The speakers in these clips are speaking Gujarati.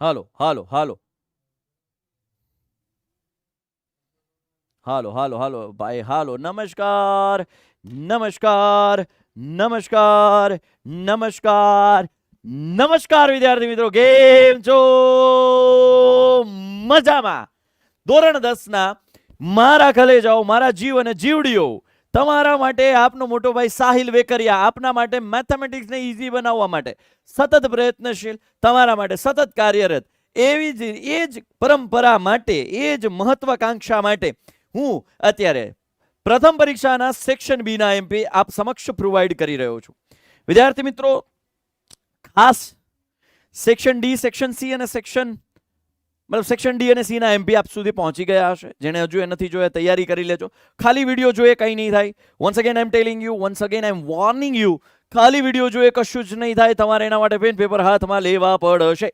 હાલો હાલો હાલો. હાલો હાલો હાલો, ભાઈ, હાલો, નમસ્કાર નમસ્કાર નમસ્કાર નમસ્કાર નમસ્કાર, વિદ્યાર્થી મિત્રો, કેમ છો? મજામાં. ધોરણ દસ ના મારા કલેજાઓ મારા જીવ અને જીવડીઓ તમારા માટે આપનો મોટો ભાઈ સાહિલ વેકરિયા આપના માટે મેથેમેટિક્સને ઇઝી બનાવવા માટે સતત પ્રયત્નશીલ, તમારા માટે સતત કાર્યરત. એવી જ, એ જ પરંપરા માટે, એ જ મહત્વાકાંક્ષા માટે હું અત્યારે પ્રથમ પરીક્ષાના સેક્શન બીના એમપી આપ સમક્ષ પ્રોવાઈડ કરી રહ્યો છું. વિદ્યાર્થી મિત્રો, ખાસ સેક્શન ડી સેક્શન સી અને સેક્શન મતલબ સેક્શન ડી અને સીના એમપી આપ સુધી પહોંચી ગયા હશે. જેને હજુ એ નથી જોયા તૈયારી કરી લેજો. ખાલી વીડિયો જોઈએ કંઈ નહીં થાય. Once again I am telling you once again I am warning you ખાલી વીડિયો જોઈએ કશું જ નહીં થાય. તમારે એના માટે પેન પેપર હાથમાં લેવા પડશે.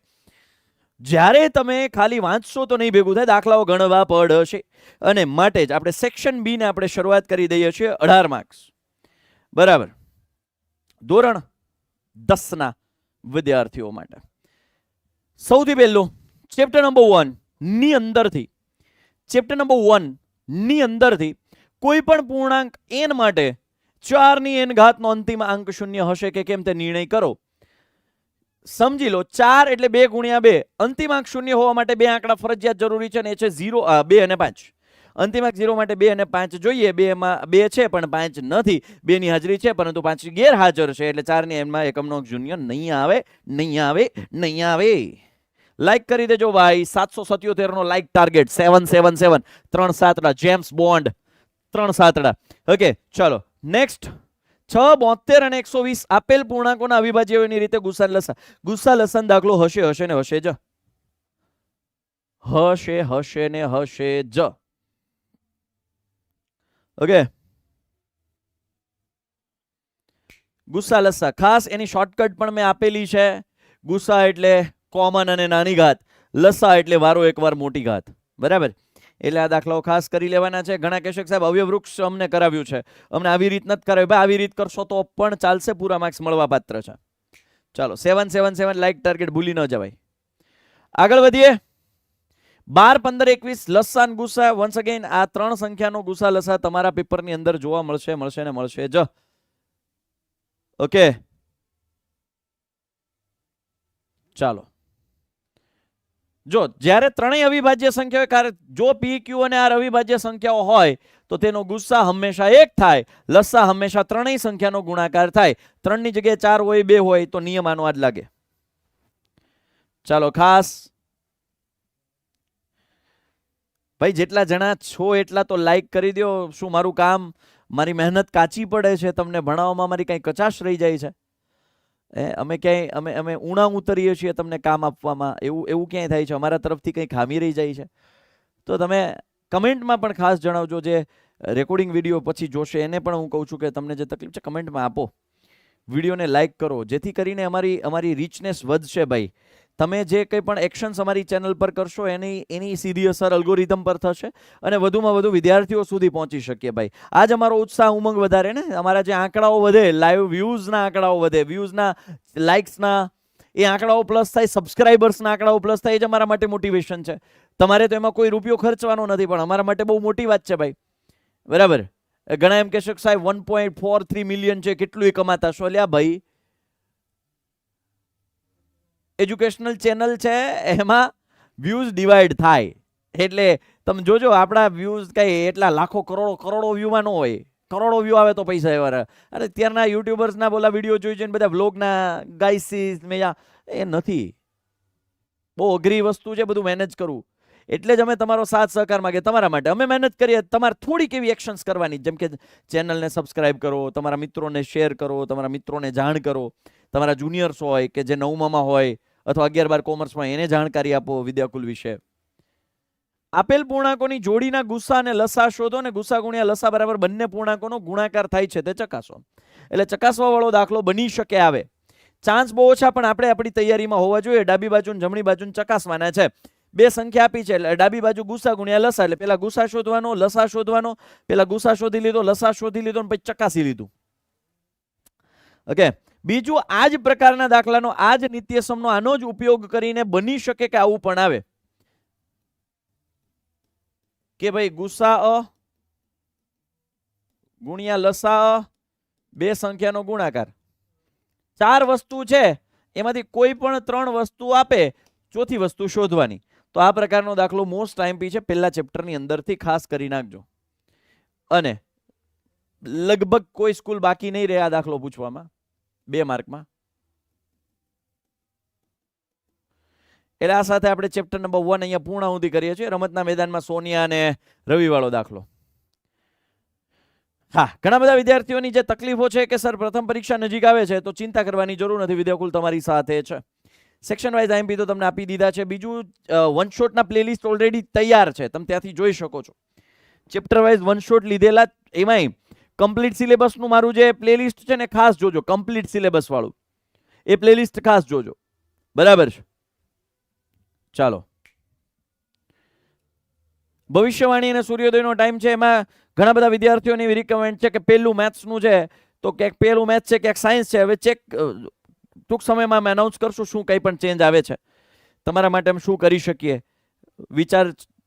જ્યારે તમે ખાલી વાંચશો તો નહીં ભેગું થાય, દાખલાઓ ગણવા પડશે. અને માટે જ આપણે સેક્શન બીને આપણે શરૂઆત કરી દઈએ છીએ અઢાર માર્ક્સ બરાબર. ધોરણ દસના વિદ્યાર્થીઓ માટે. સૌથી પહેલું ચેપ્ટર નંબર વનની અંદરથી. ચેપ્ટર નંબર વનની અંદરથી કોઈ પણ પૂર્ણાંક એન માટે ચારની એન ઘાતનો અંતિમ અંક શૂન્ય હશે કે કેમ તે નિર્ણય કરો. સમજી લો, ચાર એટલે બે ગુણ્યા બે. અંતિમ અંક શૂન્ય હોવા માટે બે આંકડા ફરજિયાત જરૂરી છે ને એ છે ઝીરો બે અને પાંચ. અંતિમ અંક ઝીરો માટે બે અને પાંચ જોઈએ, બે એમાં બે છે પણ પાંચ નથી. બેની હાજરી છે, પરંતુ પાંચ ગેરહાજર છે, એટલે ચારની એનમાં એકમનો શૂન્ય નહીં આવે નહીં આવે નહીં આવે. લાઈક કરી દેજો ભાઈ. સાતસો સત્યોતેર નો લાઈક ટાર્ગેટ સેવન સેવન સેવન ત્રણ સાતડા. જેમ્સ બોન્ડ ત્રણ સાતડા. ઓકે ચલો. નેક્સ્ટ છ, બોતેર અને એકસો વીસ આપેલ પૂર્ણાંકોના અવિભાજ્યની રીતે ગુસ્સા લસા ગુસ્સા લસન દાખલો હશે હશે ને હશે જ. હશે હશે ને હશે જ. ઓકે ગુસ્સા લસા ખાસ એની શોર્ટકટ પણ મેં આપેલી છે. ગુસ્સા એટલે કોમન અને નાની ઘાત. લસા એટલે વારો એકવાર મોટી ઘાત. બરાબર? એટલે આ દાખલાઓ ખાસ કરી લેવાના છે. ઘણા કહેશે સાહેબ અવ્યવૃક્ષ વૃક્ષ અમને કરાવ્યું છે. અમને આવી રીત નથી કરાવ્યું ભાઈ, આવી રીત કરશો તો પણ ચાલશે. પૂરા માર્ક્સ મળવા પાત્ર છે. ચાલો સેવન સેવન સેવન લાઈક ટાર્ગેટ ભૂલી ન જવાય. આગળ વધીએ. બાર, પંદર, એકવીસ લસાન ગુસ્સા વન્સ અગેન આ ત્રણ સંખ્યાનો ગુસ્સા લસા તમારા પેપરની અંદર જોવા મળશે મળશે ને મળશે જ. ઓકે ચાલો. જો, જ્યારે ત્રણેય અવિભાજ્ય સંખ્યાઓ કારણ જો પી ક્યુ અને આર અવિભાજ્ય સંખ્યાઓ હોય, તો તેનો ગુસ્સા હંમેશા એક થાય, લસ્સા હંમેશા ત્રણેય સંખ્યાનો ગુણાકાર થાય. ત્રણની જગ્યાએ ચાર હોય, બે હોય, તો નિયમ આનો આ જ લાગે. ચાલો, ખાસ. ભાઈ, જેટલા જણા છો એટલા તો લાઈક કરી દો શું મારું કામ? મારી મહેનત કાચી પડે છે. તમને ભણાવવામાં મારી કઈ કચાશ રહી જાય છે. એ અમે ક્યાંય, અમે અમે ઉણા ઉતરીએ છીએ તમને કામ આપવામાં. એવું એવું ક્યાંય થાય છે? અમારા તરફથી કંઈ ખામી રહી જાય છે? તો તમે કમેન્ટમાં પણ ખાસ જણાવજો જે રેકોર્ડિંગ વીડિયો પછી જોશે. એને પણ હું કહું છું કે તમને જે તકલીફ છે કમેન્ટમાં આપો. વિડીયોને લાઇક કરો. જેથી કરીને અમારી અમારી રીચનેસ વધશે ભાઈ. તમે જે કંઈ પણ એક્શન્સ અમારી ચેનલ પર કરશો, એની એની સીધી અસર અલ્ગોરિધમ પર થશે અને વધુમાં વધુ વિદ્યાર્થીઓ સુધી પહોંચી શકીએ ભાઈ. આજ અમારો ઉત્સાહ ઉમંગ વધારે ને? અમારા જે આંકડાઓ વધે લાઈવ વ્યૂઝના આંકડાઓ વધે વ્યૂઝના લાઇક્સના એ આંકડાઓ પ્લસ થાય સબસ્ક્રાઇબર્સના આંકડાઓ પ્લસ થાય, એ જ અમારા માટે મોટિવેશન છે. તમારે તો એમાં કોઈ રૂપિયો ખર્ચવાનો નથી, પણ અમારા માટે બહુ મોટી વાત છે ભાઈ. બરાબર? ઘણા એમ કહેશો સાહેબ one point four three million છે કેટલું એ કમાતા છો એટલે ભાઈ એજ્યુકેશનલ ચેનલ છે, એમાં વ્યૂઝ ડિવાઈડ થાય. એટલે તમે જોજો, આપણા વ્યૂઝ કંઈ એટલા લાખો, કરોડો કરોડો વ્યૂમાં ન હોય. કરોડો વ્યૂ આવે તો પૈસા એવા અરે ત્યારના યુટ્યુબર્સના બોલા વીડિયો જોઈ જોઈને બધા વ્લોગના ગાઈસીસ મેયા એ નથી. બહુ અઘરી વસ્તુ છે, બધું મેનેજ કરવું. એટલે જ અમે તમારો સાથ સહકાર માગે તમારા માટે. અમે મહેનત કરીએ, તમારે થોડીક એવી એક્શન્સ કરવાની, જેમ કે ચેનલને સબસ્ક્રાઇબ કરો, તમારા મિત્રોને શેર કરો, તમારા મિત્રોને જાણ કરો. તમારા જુનિયર્સ હોય કે જે નવમામાં હોય અથવા અગિયાર બાર કોમર્સમાં એને જાણકારી આપો વિદ્યાકુલ વિશે. આપેલ પૂર્ણાંકોની જોડીના ગુસ્સા અને લસા શોધો અને ગુસ્સા ગુણ્યા લસા બરાબર બંને પૂર્ણાંકોનો ગુણાકાર થાય છે તે ચકાસો. એટલે ચકાસવાવાળો દાખલો બની શકે આવે. ચાન્સ બહુ ઓછા, પણ આપણે આપણી તૈયારીમાં હોવા જોઈએ. ડાબી બાજુ જમણી બાજુ ચકાસવાના છે. બે સંખ્યા આપી છે, એટલે ડાબી બાજુ ગુસ્સા ગુણ્યા લસા, એટલે પેલા ગુસ્સા શોધવાનો, લસા શોધવાનો, પેલા ગુસ્સા શોધી લીધો, લસા શોધી લીધો પછી ચકાસી લીધું. ઓકે બીજું આ જ પ્રકારના દાખલાનો આ જ નિત્યસમનો આનો જ ઉપયોગ કરીને બની શકે કે આવું પણ આવે? કે ભાઈ ગુસા અ, ગુણ્યા લસા અ, બે સંખ્યાનો ગુણાકાર. ચાર વસ્તુ છે, એમાંથી કોઈ પણ ત્રણ વસ્તુ આપે, ચોથી વસ્તુ શોધવાની. તો આ પ્રકારનો દાખલો મોસ્ટ ટાઈમ પી છે, પહેલા ચેપ્ટરની અંદરથી ખાસ કરી નાખજો. અને લગભગ કોઈ સ્કૂલ બાકી નહીં રહે આ દાખલો પૂછવામાં. બે માર્કમાં. એટલે આ સાથે આપણે ચેપ્ટર નંબર વન અહીંયા પૂર્ણાહુતિ કરીએ છીએ. રમતના મેદાનમાં સોનિયા અને રવિવાળો દાખલો. હા, ઘણા બધા વિદ્યાર્થીઓની જે તકલીફો છે કે સર પ્રથમ પરીક્ષા નજીક આવે છે, તો ચિંતા કરવાની જરૂર નથી. વિદ્યાકુલ તમારી સાથે છે. સેક્શન વાઇઝ આઈએમપી તો તમને આપી દીધા છે. બીજું વન શોટના પ્લેલિસ્ટ ઓલરેડી તૈયાર છે. તમે ત્યાંથી જોઈ શકો છો. ચેપ્ટર વાઇઝ વન શોટ લીધેલા એમાંય કમ્પ્લીટ સિલેબસનું મારું જે પ્લેલિસ્ટ છે ને ખાસ જોજો કમ્પ્લીટ સિલેબસવાળું એ પ્લેલિસ્ટ ખાસ જોજો. બરાબર છે? ચાલો. ભવિષ્યવાણી અને સૂર્યોદયનો ટાઈમ છે, એમાં ઘણા બધા વિદ્યાર્થીઓની એવી રિકમેન્ડ છે કે પહેલું મેથ્સનું છે, તો ક્યાંક પહેલું મેથ્સ છે, ક્યાંક સાયન્સ છે. હવે ચેક ટૂંક સમયમાં અમે અનાઉન્સ કરશું શું કંઈ પણ ચેન્જ આવે છે. તમારા માટે અમે શું કરી શકીએ? વિચાર,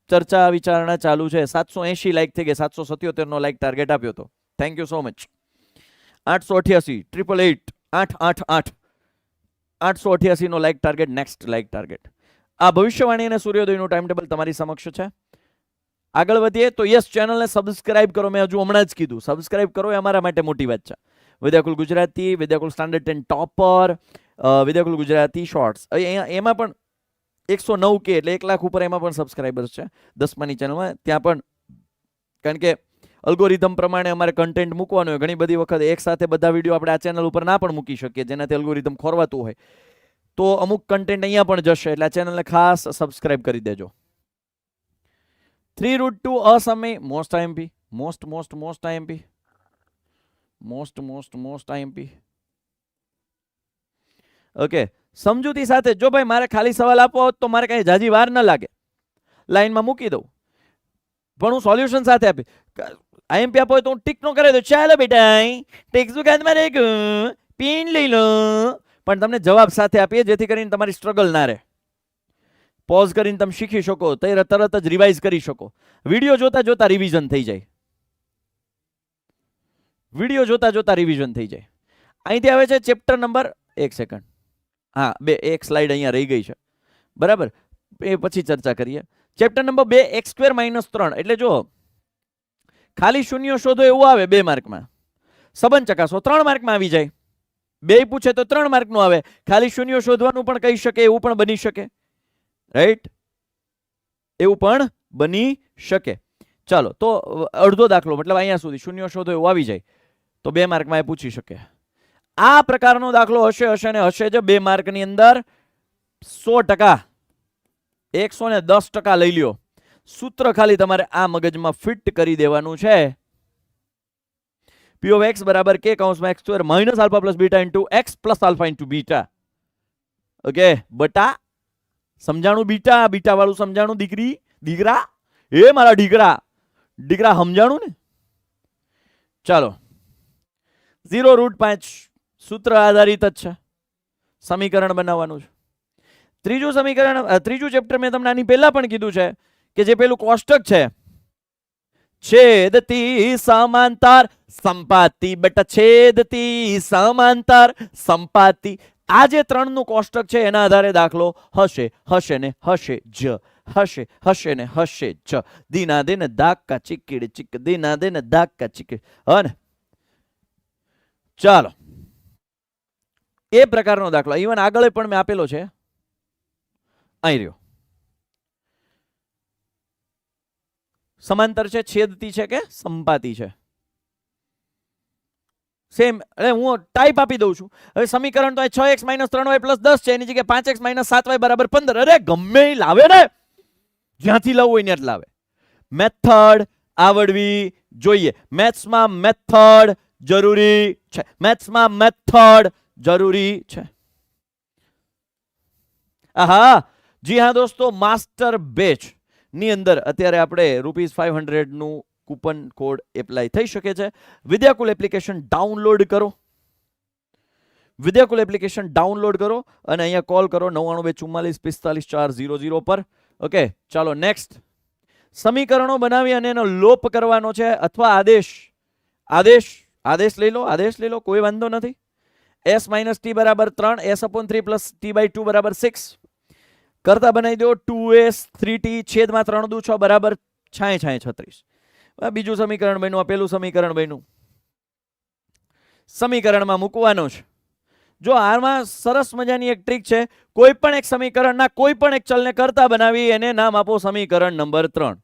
ચર્ચા, વિચારણા ચાલુ છે. સાતસો એંશી લાઇક થઈ ગઈ, સાતસો સત્યોતેરનો લાઇક ટાર્ગેટ આપ્યો હતો થેન્ક યુ સો મચ આઠસો અઠ્યાસી ટ્રિપલ એઇટ આઠ આઠ આઠ. આઠસો અઠ્યાસીનો like target next like target આ ભવિષ્યવાણી અને સૂર્યોદયનું ટાઈમ ટેબલ તમારી સમક્ષ છે. આગળ વધીએ તો યસ ચેનલને સબસ્ક્રાઇબ કરો. મેં હજુ હમણાં જ કીધું સબસ્ક્રાઇબ કરો એ અમારા માટે મોટી વાત છે. Vidyakul Gujarati, Vidyakul standard ten topper Vidyakul Gujarati shorts એમાં પણ એકસો નવ કે એટલે એક લાખ ઉપર એમાં પણ સબસ્ક્રાઇબર્સ છે. દસમાની ચેનલમાં ત્યાં પણ કારણ કે અલ્ગોરિધમ પ્રમાણે અમારે કન્ટેન્ટ મૂકવાનું હોય. ઘણી બધી વખત એક સાથે બધા વીડિયો આપણે આ ચેનલ ઉપર ના પણ મૂકી શકીએ, જેનાથી અલ્ગોરિધમ ખોરવાતું હોય. તો અમુક કન્ટેન્ટ અહીંયા પણ જશે, એટલે આ ચેનલને ખાસ સબસ્ક્રાઇબ કરી દેજો. Three root two અસમય most IMP most most most IMP most most most IMP okay સમજૂતી સાથે, જો ભાઈ મારે ખાલી સવાલ હોત તો મારે કાંઈ જાજી વાર ન લાગે. લાઈનમાં મૂકી દઉં. પણ હું સોલ્યુશન સાથે આપી આઈએમપી આપો તો હું ટીક નો કરી દઉં ચાલો બેટા ટેક્સ રહી ગયું પેન લઈ લો પણ તમને જવાબ સાથે આપીએ, જેથી કરીને તમારી સ્ટ્રગલ ના રહે. પોઝ કરીને તમે શીખી શકો તો તરત જ રિવાઇઝ કરી શકો. વીડિયો જોતા જોતા રિવિઝન થઈ જાય. વીડિયો જોતા જોતા રિવિઝન થઈ જાય. અહીંથી આવે છે ચેપ્ટર નંબર એક સેકન્ડ હા, બે, એક સ્લાઇડ અહીંયા રહી ગઈ છે. બરાબર? એ પછી ચર્ચા કરીએ. ચેપ્ટર નંબર બે એક્સ સ્ક્વેર માઇનસ ત્રણ. એટલે જો ખાલી શૂન્ય શોધો એવું આવે બે માર્કમાં. સંબંધ ચકાસો, ત્રણ માર્કમાં આવી જાય. બે પૂછે તો ત્રણ માર્કનું આવે. ખાલી શૂન્ય શોધવાનું પણ કહી શકે, એવું પણ બની શકે. રાઈટ એવું પણ બની શકે. ચાલો, તો અડધો દાખલો, મતલબ અહીંયા સુધી શૂન્ય શોધો એવું આવી જાય. તો બે માર્કમાં એ પૂછી શકે. આ પ્રકારનો દાખલો હશે હશે ને હશે જ બે માર્કની અંદર સો ટકા. એકસો ને દસ ટકા લઈ લ્યો. સૂત્ર ખાલી તમારે આ મગજમાં ફિટ કરી દેવાનું છે. પી ઓફ એક્સ બરાબર કે કાઉન્સમાં X square minus alpha plus beta into X plus alpha into beta okay બટા, સમજાણું બીટા બીટા વાળું સમજાણું દીકરી, દીકરા? એ મારા દીકરા. દીકરા સમજાણું ને? ચાલો. ઝીરો રૂટ પાંચ સૂત્ર આધારિત જ છે. સમીકરણ બનાવવાનું છે. ત્રીજું સમીકરણ ત્રીજું ચેપ્ટર મેં તમને આની પહેલા પણ કીધું છે. કે જે પેલું કોષ્ટક છે. છેદતી સમાંતર, સંપાતી બટા છેદતી સમાંતર, સંપાતી. આ જે ત્રણનું કોષ્ટક છે એના આધારે દાખલો હશે હશે ને હશે જ, હશે હશે ને હશે જ. દીના દિન દાક્કા ચીકીડ ચીક, દીના દિન દાક્કા ચીકીડ હને ચાલો. એ પ્રકારનો દાખલો. ઇવન આગળ પણ મેં આપેલો છે. અહીં રહ્યો. સમાંતર છે છેદતી છે કે સંપાતી છે. સેમ એટલે હું ટાઈપ આપી દઉં છું. હવે સમીકરણ તો છ એક્સ માઇનસ ત્રણ વાય પ્લસ દસ છે, એની જગ્યાએ પાંચ એક્સ માઇનસ સાત વાય બરાબર પંદર. અરે ગમે એ લાવે ને! જ્યાંથી લાવવું હોય ત્યાં લાવે. મેથડ આવડવી જોઈએ. મેથ્સમાં મેથડ જરૂરી છે. મેથ્સમાં મેથડ જરૂરી છે. આહા! જી હા દોસ્તો, માસ્ટર બેચ. ની અંદર અત્યારે આપણે રૂપીઝ ફાઈવ હંડ્રેડનું કૂપન કોડ એપ્લાય થઈ શકે છે. વિદ્યાકુલ એપ્લિકેશન ડાઉનલોડ કરો. વિદ્યાકુલ એપ્લિકેશન ડાઉનલોડ કરો અને અહીંયા કોલ કરો નવ્વાણું બે ચુમ્માલીસ પિસ્તાલીસ ચાર ઝીરો ઝીરો પર. ઓકે, ચાલો નેક્સ્ટ. સમીકરણો બનાવી અને એનો લોપ કરવાનો છે અથવા આદેશ. આદેશ આદેશ લઈ લો, આદેશ લઈ લો, કોઈ વાંધો નથી. એસ માઇનસ ટી બરાબર ત્રણ S upon three plus T by two બરાબર સિક્સ કરતા બનાવી દો ટુ એસ થ્રી ટી છેદમાં ત્રણ દુ છ બરાબર છાંય છાંય છત્રીસ. બીજું સમીકરણ બન્યું, આ પેલું સમીકરણ બન્યું. સમીકરણમાં મૂકવાનું છે. જો આમાં સરસ મજાની એક ટ્રીક છે, કોઈ પણ એક સમીકરણના કોઈ પણ એક ચલને કરતા બનાવી એને નામ આપો સમીકરણ નંબર ત્રણ.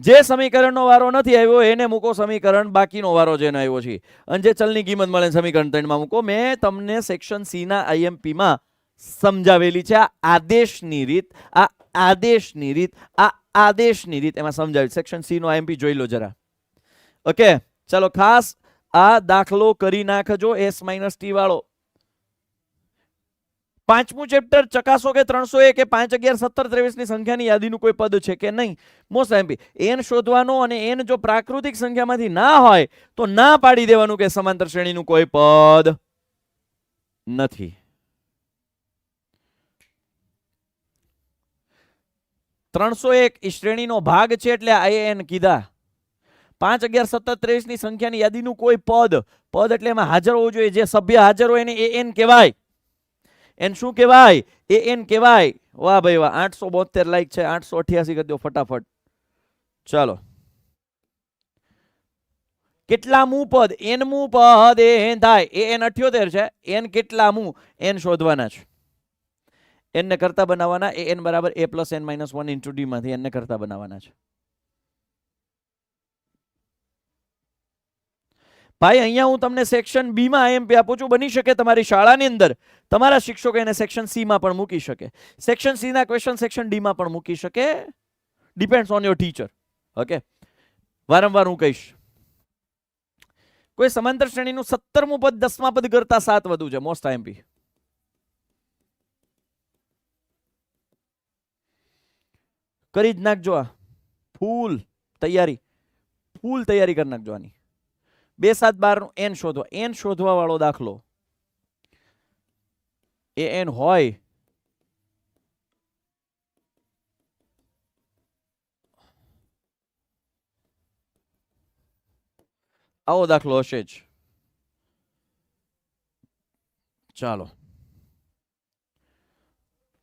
જે સમીકરણનો વારો નથી આવ્યો, એને મૂકો સમીકરણ બાકીનો વારો જેને આવ્યો છે. અને જે ચલની કિંમત મળે સમીકરણ ત્રણમાં મૂકો. મેં તમને સેક્શન સીના આઈએમપીમાં સમજાવેલી છે. આ આદેશની રીત, આ આદેશની રીત, આ આદેશની રીત એમાં સમજાવી સેક્શન સી નો આઈએમપી જોઈ લો જરા. ઓકે ચાલો ખાસ આ દાખલો કરી નાખજો એસ માઇનસ ટી વાળો. પાંચમું ચેપ્ટર ચકાસો કે ત્રણસો એક કે પાંચ અગિયાર સત્તર ત્રેવીસની સંખ્યાની યાદીનું કોઈ પદ છે કે નહીં? મોસ્ટ એમપી એન શોધવાનો અને એન જો પ્રાકૃતિક સંખ્યામાંથી ના હોય, તો ના પાડી દેવાનું કે સમાંતર શ્રેણીનું કોઈ પદ નથી. ત્રણસો એક શ્રેણીનો ભાગ છે એટલે આ એન કીધા. પાંચ અગિયાર સત્તર ત્રેવીસની સંખ્યાની યાદીનું કોઈ પદ પદ એટલે એમાં હાજર હોવું જોઈએ. જે સભ્ય હાજર હોય એને એ એન કહેવાય. એન શું કહેવાય? એ એન કહેવાય. વાહ ભાઈ વાહ, આઠસો બોતેર લાઈક છે, આઠસો અઠ્યાસી કરી દો ફટાફટ. ચાલો. કેટલામું પદ? એનમું પદ એ એન થાય. એ એન અઠ્યોતેર છે. એન કેટલામું એન શોધવાના છે. એનને કરતા બનાવવાના, એ એન બરાબર A plus N minus one into ડીમાંથી એનને કરતા બનાવવાના છે. ભાઈ, અહીંયા હું તમને સેક્શન બી માં આઈએમપી આપું છું. બની શકે તમારી શાળાની અંદર. તમારા શિક્ષકો એને સેક્શન સી માં પણ મૂકી શકે. સેક્શન સી ના ક્વેશ્ચન સેક્શન ડી માં પણ મૂકી શકે. Depends on your teacher okay વારંવાર હું કહીશ. કોઈ સમાંતર શ્રેણીનું સત્તરમું પદ, દસમા પદ કરતા સાત વધુ છે મોસ્ટ આઈએમપી કરી જ નાખજો આ. ફૂલ તૈયારી. ફૂલ તૈયારી કરી નાખજો આની. બે સાત બારનું એન શોધવા એન શોધવા વાળો દાખલો. એ એન હોય. આવો દાખલો હશે જ. ચાલો.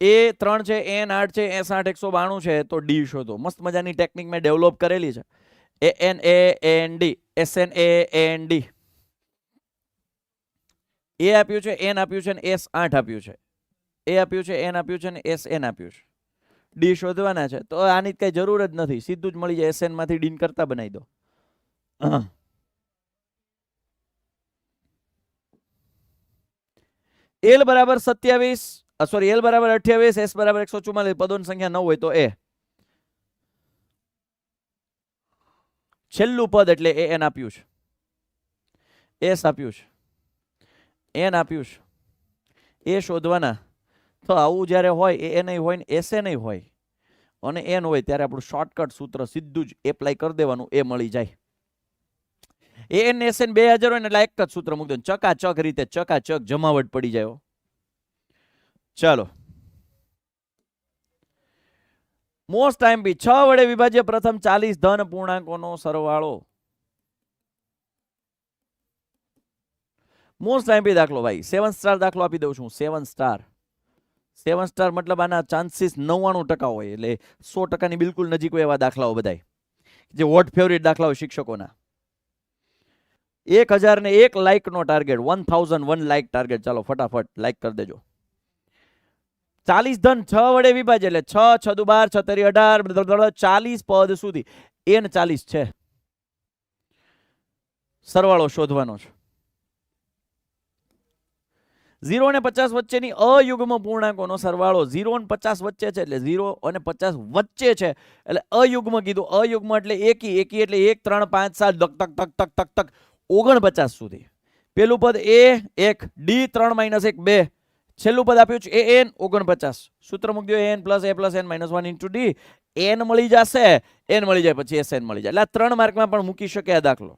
એ ત્રણ છે એન આઠ છે એસ આઠ એકસો બાણું છે, તો ડી શોધો. મસ્ત મજાની ટેકનિક મેં ડેવલપ કરેલી છે. A N A N, D. S, N, A N, D. એ આપ્યું છે, એન આપ્યું છે, ને એસ આઠ આપ્યું છે. એ આપ્યું છે, એન આપ્યું છે, ને એસ, એન આપ્યું છે. ડી શોધવાના છે. તો આની કઈ જરૂર જ નથી. સીધું જ મળી જાય. એસમાંથી ડીન કરતા બનાવી દો. એલ બરાબર સત્યાવીસ સોરી એલ બરાબર અઠ્યાવીસ એસ બરાબર એકસો ચુમ્માલીસ પદોની સંખ્યા ન હોય તો એ છેલ્લું પદ એટલે એ એન આપ્યું છે. એસ આપ્યું છે. એન આપ્યું છે. એ શોધવાના. તો આવું જ્યારે હોય એ નહીં હોય ને એસે નહીં હોય, અને એન હોય, ત્યારે આપણું શોર્ટકટ સૂત્ર સીધું જ એપ્લાય કરી દેવાનું એ મળી જાય. એ એન એસ એન બે હજાર હોય ને એટલે એક જ સૂત્ર મૂકી દો. ચકાચક રીતે, ચકાચક જમાવટ પડી જાય. ચાલો. મોસ્ટ ટાઈમ બી છ વડે વિભાજ્ય પ્રથમ ચાલીસ ધન પૂર્ણાંકોનો સરવાળો. મોસ્ટ ટાઈમ બી દાખલો ભાઈ સેવન સ્ટાર દાખલો આપી દઉં છું સેવન સ્ટાર સેવન સ્ટાર મતલબ આના ચાન્સીસ નવ્વાણું ટકા હોય, એટલે સો ટકાની બિલકુલ નજીક હોય એવા દાખલાઓ બધાય. જે વોટ ફેવરિટ દાખલા હોય શિક્ષકોના. એક હજાર ને એક લાઇકનો target one thousand one like target ચાલો ફટાફટ લાઇક કરી દેજો. ચાલીસ ધન છ વડે વિભાજ્ય એટલે છ છ દુ બાર છ તરી અઢાર ચાલીસ પદ સુધી. એન ચાલીસ છે. સરવાળો શોધવાનો છે. ઝીરો અને પચાસ વચ્ચેની અયુગ્મ પૂર્ણાંકોનો સરવાળો ઝીરો અને પચાસ વચ્ચે છે એટલે ઝીરો અને પચાસ વચ્ચે છે એટલે અયુગ્મ કીધું. અયુગ્મ એટલે એકી એકી એટલે એક, ત્રણ, પાંચ, સાત તક તક તક તક તક તક ઓગણપચાસ સુધી. પેલું પદ એ, એક, ડી, ત્રણ, માઇનસ એક, બે છેલ્લું પદ આપ્યું છે એ એન ઓગણપચાસ. સૂત્ર મૂકી દો, N plus A plus N minus one into D N મળી જશે, એન મળી જાય પછી એસ એન મળી જાય. એટલે આ ત્રણ માર્કમાં પણ મૂકી શકે આ દાખલો.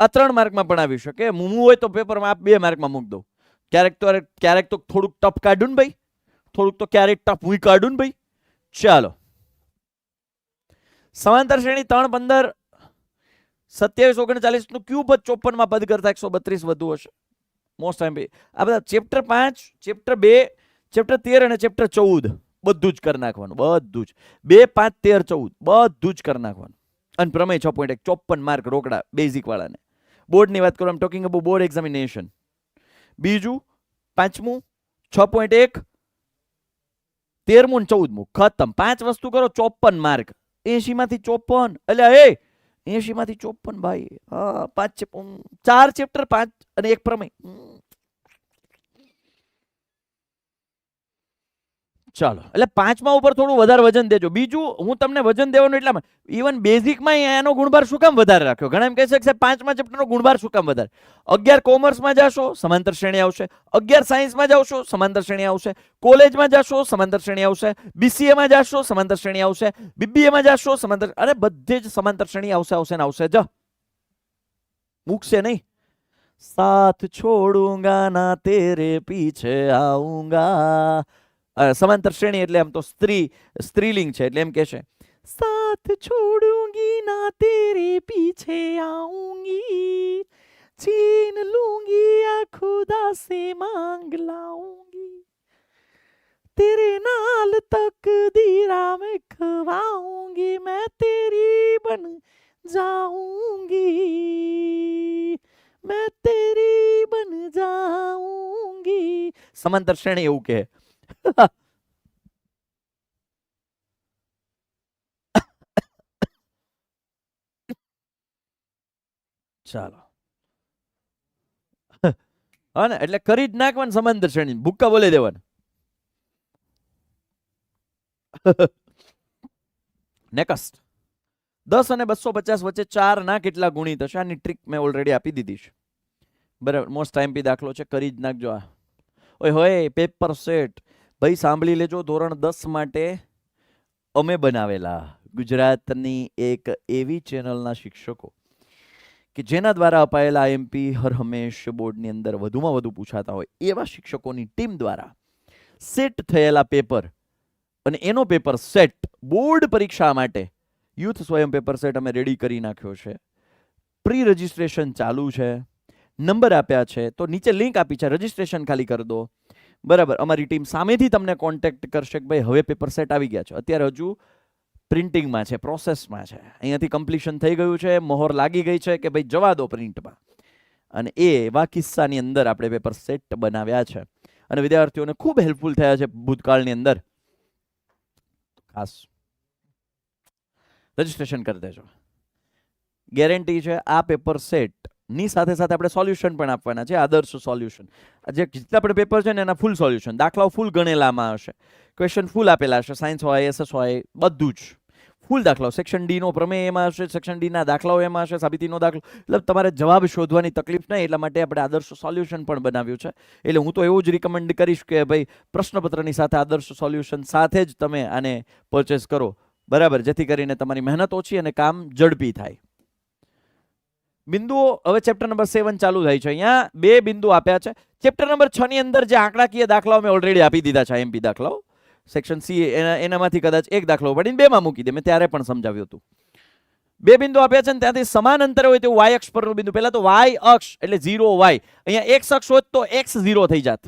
આ ત્રણ માર્કમાં પણ આવી શકે. હું હોય તો પેપરમાં આપ બે માર્કમાં મૂક દો. ક્યારેક તો ક્યારેક તો થોડુંક ટફ કાઢું ભાઈ. થોડુંક તો ક્યારેક ટફ હું કાઢું ભાઈ. ચાલો. સમાંતર શ્રેણી ત્રણ પંદર, સત્યાવીસ, ઓગણચાલીસનું ક્યુ પદ ચોપનમાં પદ કરતા એકસો બત્રીસ વધુ હશે. મોસ્ટ ટાઈમ આ બધા ચેપ્ટર પાંચ ચેપ્ટર બે ચેપ્ટર તેર અને ચેપ્ટર ચૌદ બધું જ કરી નાખવાનું, બધું જ. બે, પાંચ, તેર, ચૌદ, બધું જ કરી નાખવાનું. અને પ્રમેય છ પોઈન્ટ એક ચોપન માર્ક રોકડા બેઝિક વાળાને. બોર્ડની વાત કરું આમ ટોકિંગ અબાઉટ બોર્ડ એક્ઝામિનેશન બીજું, પાંચમું, છ પોઈન્ટ એક, તેરમું ને ચૌદમું. ખતમ. પાંચ વસ્તુ કરો ચોપન માર્ક એસી માંથી ચોપન એટલે એ એસી માંથી ચોપન ભાઈ. હા પાંચ ચાર ચેપ્ટર પાંચ અને એક પ્રમેય. ચાલો. એટલે પાંચમા ઉપર થોડું વધારે વજન દેજો. બીજું હું તમને વજન દેવાનું એટલા ઇવન બેઝિકમાં એનો ગુણભાર શું કામ વધારે રાખ્યો? ઘણા એમ કહે છે કે સાહેબ પાંચમા ચેપ્ટરનો ગુણભાર શું કામ વધારે? અગિયાર કોમર્સમાં જાશો સમાંતર શ્રેણી આવશે. અગિયાર સાયન્સમાં જશો સમાંતર શ્રેણી આવશે. કોલેજમાં જાશો સમાંતર શ્રેણી આવશે. બીસીએમાં જાશો સમાંતર શ્રેણી આવશે. બીબીએમાં જશો સમાંતર અરે બધે જ સમાંતર શ્રેણી આવશે આવશે ને આવશે. જ. મૂકશે નહીં. સાથ ના તેરે પીછે આઉંગા અ, સમાંતર શ્રેણી એટલે આમ તો સ્ત્રી સ્ત્રીલિંગ છે એટલે એમ કે છે સાથ છોડુંગી ના તેરે પીછે આઉંગી छीन लूंगी आ खुदा से मांग लाऊंगी तेरे नाल तकदीरा में खवाऊंगी मैं तेरी बन जाऊंगी मैं तेरी बन जाऊंगी સમાંતર શ્રેણી એવું કે ચાલો. હા એટલે કરી જ નાખવાનું સમાંતર શ્રેણી ભૂક્કા બોલે દેવાના. નેક્સ્ટ દસ અને બસો પચાસ વચ્ચે ચાર ના કેટલા ગુણિત હશે આની ટ્રીક મેં ઓલરેડી આપી દીધી છે. બરાબર મોસ્ટ ટાઈમ બી દાખલો છે, કરી જ નાખજો આ. ઓય, હોય પેપર સેટ ભાઈ, સાંભળી લેજો, ધોરણ દસ માટે અમે બનાવેલા ગુજરાતની એક એવી ચેનલના શિક્ષકો કે જેના દ્વારા અપાયેલા એમપી હર હંમેશ બોર્ડની અંદર વધુમાં વધુ પૂછાતા હોય, એવા શિક્ષકોની ટીમ દ્વારા સેટ થયેલા પેપર અને એનો પેપર સેટ બોર્ડ પરીક્ષા માટે યુથ સ્વયં પેપર સેટ અમે રેડી કરી નાખ્યો છે. પ્રી રજિસ્ટ્રેશન ચાલુ છે. નંબર આપ્યા છે. તો નીચે લિંક આપી છે. રજિસ્ટ્રેશન ખાલી કરી દો. બરાબર, અમારી ટીમ સામેથી તમને કોન્ટેક્ટ કરશે કે ભાઈ હવે પેપર સેટ આવી ગયા છે. અત્યારે હજુ પ્રિન્ટિંગમાં છે પ્રોસેસમાં છે. અહીંયાથી કમ્પ્લીશન થઈ ગયું છે, મોહર લાગી ગઈ છે કે ભાઈ જવા દો પ્રિન્ટમાં અને એ એવા કિસ્સાની અંદર આપણે પેપર સેટ બનાવ્યા છે. અને વિદ્યાર્થીઓને ખૂબ હેલ્પફુલ થયા છે ભૂતકાળની અંદર. ખાસ. રજિસ્ટ્રેશન કરી દેજો. ગેરંટી છે, આ પેપર સેટ ની સાથે સાથે આપણે સોલ્યુશન પણ આપવાના છે, આદર્શ સોલ્યુશન જે જેટલા પણ પેપર છે ને, એના ફૂલ સોલ્યુશન દાખલાઓ ફૂલ ગણેલામાં હશે. ક્વેશ્ચન ફૂલ આપેલા હશે. સાયન્સ હોય એસએસ હોય, બધું જ. ફૂલ દાખલાઓ. સેક્શન ડીનો પ્રમેય એમાં હશે સેક્શન ડીના દાખલાઓ એમાં હશે, સાબિતીનો દાખલો. એટલે તમારે જવાબ શોધવાની તકલીફ નહીં, એટલા માટે આપણે આદર્શ સોલ્યુશન પણ બનાવ્યું છે. એટલે હું તો એવું જ રિકમેન્ડ કરીશ કે ભાઈ, પ્રશ્નપત્રની સાથે આદર્શ સોલ્યુશન સાથે જ તમે આને પરચેસ કરો. બરાબર? જેથી કરીને તમારી મહેનત ઓછી અને કામ ઝડપી થાય. બિંદુઓ, હવે ચેપ્ટર નંબર સેવન ચાલુ થાય છે અહીંયા. બે બિંદુ આપ્યા છે. ચેપ્ટર નંબર છ ની અંદર જે આંકડાકીય દાખલાઓ મેં ઓલરેડી આપી દીધા છે એમપી દાખલાઓ. સેક્શન સી એનામાંથી કદાચ એક દાખલો પડીને બેમાં મૂકી દે. મેં ત્યારે પણ સમજાવ્યું હતું. બે બિંદુ આપ્યા છે ને ત્યાંથી સમાન અંતરે હોય તેવું વાય અક્ષ પરનું બિંદુ. પહેલા તો વાય અક્ષ, એટલે ઝીરો વાય અહીંયા એક્સ અક્ષ હોત તો એક્સ ઝીરો થઈ જાત.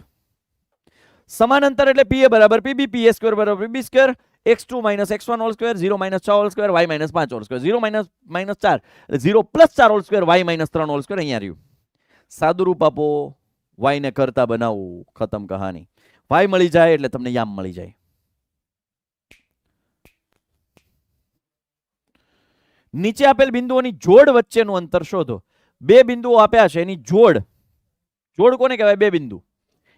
સમાન અંતર એટલે પી એ બરાબર પીબી પી એ સ્ક્વેર બરાબર PB square X two minus X one whole square zero minus છ હોલ સ્ક્વેર વાય માઇનસ પાંચ whole square zero minus minus ચાર એટલે ઝીરો પ્લસ ચાર હોલ સ્ક્વેર વાય માઇનસ ત્રણ હોલ સ્ક્વેર અહીંયા રહ્યું. સાદુરૂપ આપો વાય ને કરતા બનાવો, ખતમ કહાની. વાય મળી જાય એટલે તમને યામ મળી જાય. નીચે આપેલ બિંદુઓની જોડ વચ્ચેનું અંતર શોધો. બે બિંદુઓ આપ્યા છે, એની જોડ. જોડ કોને કહેવાય? બે બિંદુ.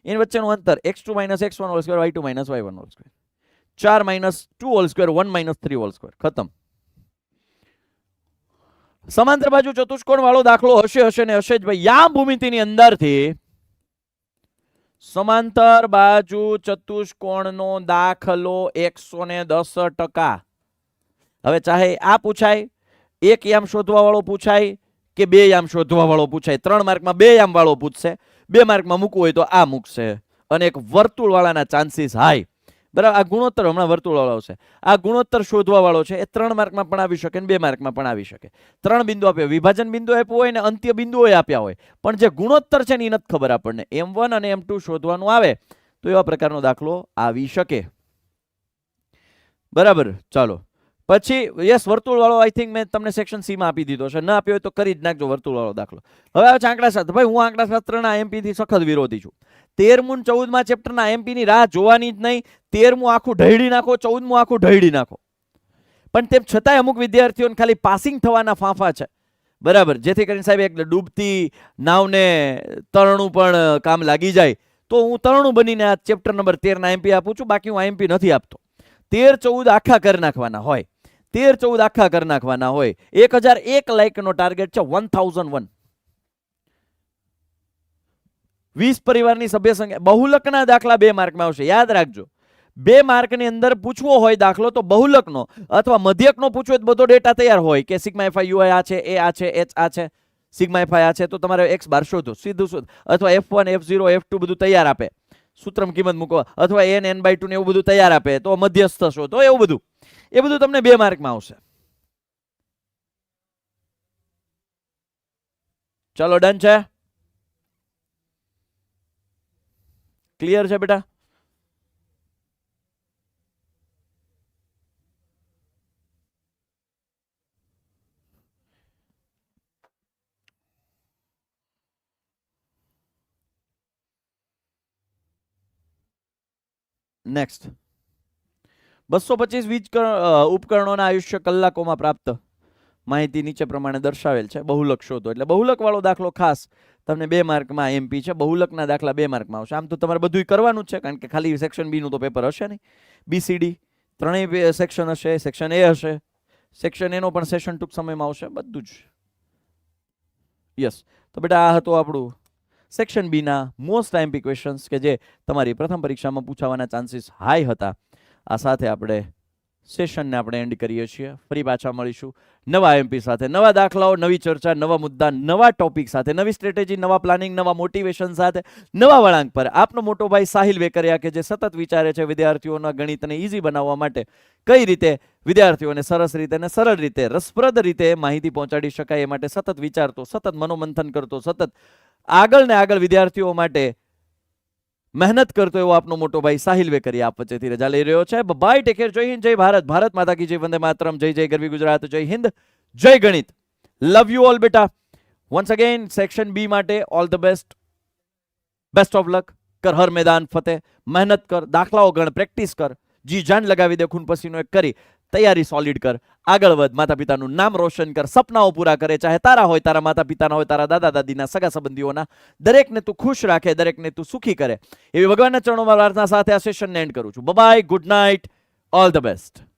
એની વચ્ચેનું અંતર X two minus X one whole square Y two minus Y one whole square ચાર minus two whole square one minus three whole square ખતમ. સમાંતર બાજુ ચતુષ્કોણ વાળો દાખલો હશે હશે ને હશે જ. ભાઈ, યા ભૂમિતિની અંદરથી સમાંતર બાજુ ચતુષ્કોણનો દાખલો એકસો ને દસ ટકા. હવે ચાહે આ પૂછાય, એક યામ શોધવા વાળો પૂછાય કે બે યામ શોધવા વાળો પૂછાય? ત્રણ માર્કમાં બે યામ વાળો પૂછશે, બે માર્કમાં મૂકવું હોય તો આ મૂકશે. અને એક વર્તુળ વાળાના ચાન્સીસ હાઈ બરાબર? આ ગુણોત્તર હમણાં વર્તુળવાળો છે. આ ગુણોત્તર શોધવા વાળો છે, એ ત્રણ માર્કમાં પણ આવી શકે ને બે માર્કમાં પણ આવી શકે. ત્રણ બિંદુ આપ્યા, વિભાજન બિંદુ આપ્યું હોય ને અંત્ય બિંદુઓ આપ્યા હોય. પણ જે ગુણોત્તર છે ને એ નથી ખબર આપણને. એમ વન અને એમ ટુ શોધવાનું આવે, તો એવા પ્રકારનો દાખલો આવી શકે. બરાબર? ચાલો. પછી યસ વર્તુળવાળો આઈ થિંક મેં તમને સેક્શન સીમાં આપી દીધો છે. ન આપ્યો હોય તો કરી જ નાખજો વર્તુળવાળો દાખલો. હવે આવે છે આંકડાશાસ્ત્ર ભાઈ, હું આંકડા એમપીથી એમપી સખત વિરોધી છું. તેરમું ચૌદમાં ચેપ્ટરના એમપીની રાહ જોવાની જ નહીં. તેરમું આખું ઢળી નાખો, ચૌદમું આખું ઢળી નાખો. પણ તેમ છતાંય અમુક વિદ્યાર્થીઓને ખાલી પાસિંગ થવાના ફાંફા છે. બરાબર. જેથી કરીને સાહેબ, એક ડૂબતી નાવને તરણું પણ કામ લાગી જાય. તો હું તરણું બનીને આ ચેપ્ટર નંબર તેરના એમપી આપું છું. બાકી હું એમપી નથી આપતો. તેર ચૌદ આખા કરી નાખવાના હોય. તેર ચૌદ આખા કરી નાખવાના હોય. એક હજાર એક લાઇકનો ટાર્ગેટ છે વન થાઉઝન્ડ વન વીસ પરિવારની સભ્ય સંખ્યા, બહુલકના દાખલા બે માર્કમાં આવશે. યાદ રાખજો. બે માર્કની અંદર પૂછવો હોય દાખલો તો બહુલકનો અથવા મધ્યકનો પૂછવો હોય તો બધો ડેટા તૈયાર હોય કે સિગ્મા એફ યુઆઈ આ છે, એ આ છે એચ આ છે સિગ્મા એફ આ છે, તો તમારે એક્સ બાર શોધો. સીધું શોધ. અથવા F one F zero F two બધું તૈયાર આપે. સૂત્રમ કિંમત મૂકો અથવા એન એન બાય ટુ ને એવું બધું તૈયાર આપે. તો મધ્યસ્થ શોધો. એવું બધું. એ બધું તમને બે માર્કમાં આવશે. ચલો ડન છે? ક્લિયર છે બેટા? નેક્સ્ટ બસો પચીસ વીજ ઉપકરણોના આયુષ્ય કલાકોમાં પ્રાપ્ત. માહિતી નીચે પ્રમાણે દર્શાવેલ છે. બહુલક શોધો. એટલે બહુલકવાળો દાખલો ખાસ તમને બે માર્કમાં એમપી છે. બહુલકના દાખલા બે માર્કમાં આવશે. આમ તો તમારે બધું કરવાનું છે, કારણ કે ખાલી સેક્શન બીનું તો પેપર હશે નહીં. બીસીડી ત્રણેય સેક્શન હશે સેક્શન એ હશે. સેક્શન એનો પણ સેશન ટૂંક સમયમાં આવશે. બધું જ. યસ તો બેટા, આ હતું આપણું સેક્શન બીના મોસ્ટ આઈમ્પી ક્વેશ્ચન્સ કે જે તમારી પ્રથમ પરીક્ષામાં પૂછાવાના ચાન્સીસ હાઈ હતા. આ સાથે આપણે સેશનને આપણે એન્ડ કરીએ છીએ. ફરી પાછા મળીશું નવા એમપી સાથે, નવા દાખલાઓ, નવી ચર્ચા, નવા મુદ્દા, નવા ટોપિક સાથે, નવી સ્ટ્રેટેજી નવા પ્લાનિંગ નવા મોટિવેશન સાથે, નવા વળાંક પર. આપનો મોટો ભાઈ સાહિલ વેકરિયા કે જે સતત વિચારે છે વિદ્યાર્થીઓના ગણિતને ઇઝી બનાવવા માટે કઈ રીતે વિદ્યાર્થીઓને સરસ રીતે અને સરળ રીતે, રસપ્રદ રીતે માહિતી પહોંચાડી શકાય એ માટે સતત વિચારતો, સતત મનોમંથન કરતો, સતત આગળ ને આગળ વિદ્યાર્થીઓ માટે મહેનત કરતો એવો આપનો મોટો ભાઈ સાહિલ વેકરી આપ વચ્ચેથી રજા લઈ રહ્યો છે. બાય ટેક જય હિન્દ, જય ભારત. ભારત માતા કી જય, વંદે માતરમ. જય જય, ગરવી ગુજરાત. જય હિન્દ, જય ગણિત. લવ યુ ઓલ બેટા. વન્સ અગેન સેક્શન બી માટે all the best best of luck કર હર મેદાન ફતે મહેનત કર. દાખલાઓ ગણ. પ્રેક્ટિસ કર. જી, જાન લગાવી દે, ખૂન પસીનો એક કરી. તૈયારી સોલિડ કર. આગળ વધ માતા પિતાનું નામ રોશન કર. સપનાઓ પૂરા કરે. ચાહે તારા હોય, તારા માતા પિતાના હોય, તારા દાદા દાદીના, સગા સંબંધીઓના, દરેકને તું ખુશ રાખે, દરેકને તું સુખી કરે. એવી ભગવાનના ચરણોમાં પ્રાર્થના સાથે આ સેશનને એન્ડ કરું છું. Bye good night all the best